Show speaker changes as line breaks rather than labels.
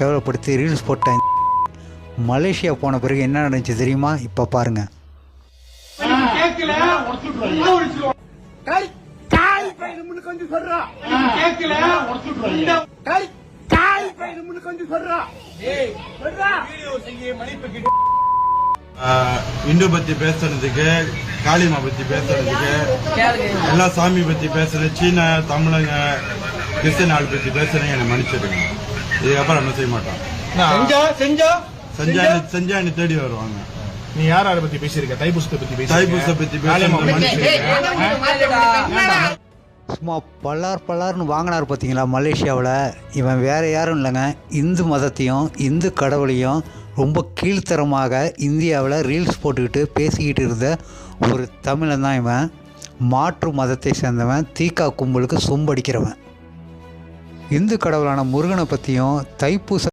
கேவலப்படுத்தி ரீல்ஸ் போட்டேன். மலேசியா போன பிறகு என்ன நடந்துச்சு தெரியுமா? இப்போ பாருங்கள்
இந்து
பத்தி பேசுறதுக்கு காளிமா பத்தி பேசுறதுக்கு எல்லா சாமி பத்தி பேசுறது சீன தமிழங்க கிறிஸ்தன் ஆள் பத்தி பேசுறேன் என்னை மன்னிச்சிடுங்க. இதுக்கப்புறம் என்ன செய்ய மாட்டோம்.
செஞ்சா செஞ்சா?
செஞ்சா என்னை- செஞ்சா என்னை தேடி வருவாங்க.
நீ யார் யாரை பத்தி பேசியிருக்க? தைப்பூசத்தை பத்தி பேசி
தைப்பூசத்தை பத்தி
சும்மா பல்லார் பல்லார்னு வாங்கினார் பார்த்தீங்களா மலேசியாவில்? இவன் வேற யாரும் இல்லைங்க. இந்து மதத்தையும் இந்து கடவுளையும் ரொம்ப கீழ்த்தரமாக இந்தியாவில் ரீல்ஸ் போட்டுக்கிட்டு பேசிக்கிட்டு இருந்த ஒரு தமிழன் தான் இவன். மாற்று மதத்தை சேர்ந்தவன் தீக்கா கும்பலுக்கு சொம்படிக்கிறவன் இந்து கடவுளான முருகனை பற்றியும் தைப்பூச